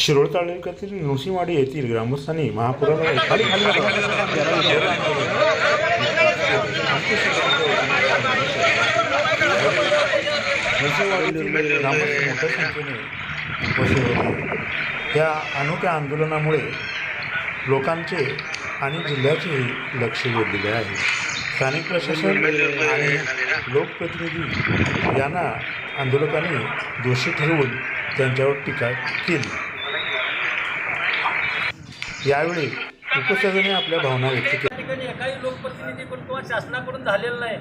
शिरोळ तालुक्यातील नुसीवाडी येथील ग्रामस्थांनी महापुराला खाली खाली ग्रामस्थ मोठ्या संख्येने उपस्थित होते. या अनोख्या आंदोलनामुळे लोकांचे आणि जिल्ह्याचेही लक्ष वेधले आहे. स्थानिक प्रशासन आणि लोकप्रतिनिधी यांना आंदोलकांनी दोषी ठरवून त्यांच्यावर टीका केली. यावेळी उपसदने आपल्या भावना व्यक्त केल्या. त्या ठिकाणी एकाही लोकप्रतिनिधी पण किंवा शासनाकडून झालेलं नाही.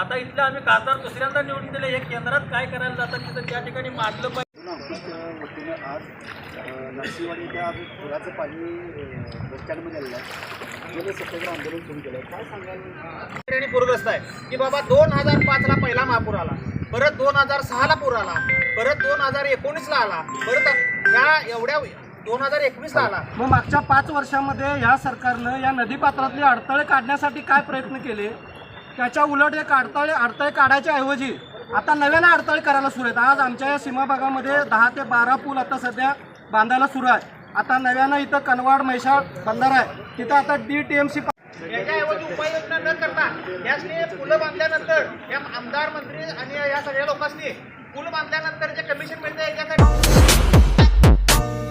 आता इथलं आम्ही खासदार दुसऱ्यांदा निवडून दिले. हे केंद्रात काय करायला जातात तिथं त्या ठिकाणी मांडलं पाहिजे. ऑफिसच्या वतीनं आज पुराचं पाणी बस स्टँडमध्ये आलेलं आहे. गेले सत्याग्रह आंदोलन सुरू केलं काय श्रेणी पूरग्रस्त आहे की बाबा दोन हजार पाचला पहिला महापूर आला परत दोन हजार सहाला पूर आला परत दोन हजार एकोणीसला आला परत ह्या एवढ्या दोन हजार एकवीसला आला. मग मागच्या पाच वर्षामध्ये ह्या सरकारनं या नदीपात्रातले अडथळे काढण्यासाठी काय प्रयत्न केले? त्याच्या उलट एक अडथळे अडथळे काढायच्या ऐवजी आता नव्यानं अडथळे करायला सुरू आहेत. आज आमच्या या सीमा भागामध्ये दहा ते बारा पूल आता सध्या बांधायला सुरू आहे आता नव्यानं इथं कनवाड म्हैसाळ बंधारा आहे. तिथं आता डी टी एम सी याच्याऐवजी उपाययोजना न करता यासने पुलं बांधल्यानंतर या आमदार मंत्री आणि या सगळ्या लोकांनी पूल बांधल्यानंतर जे कमिशन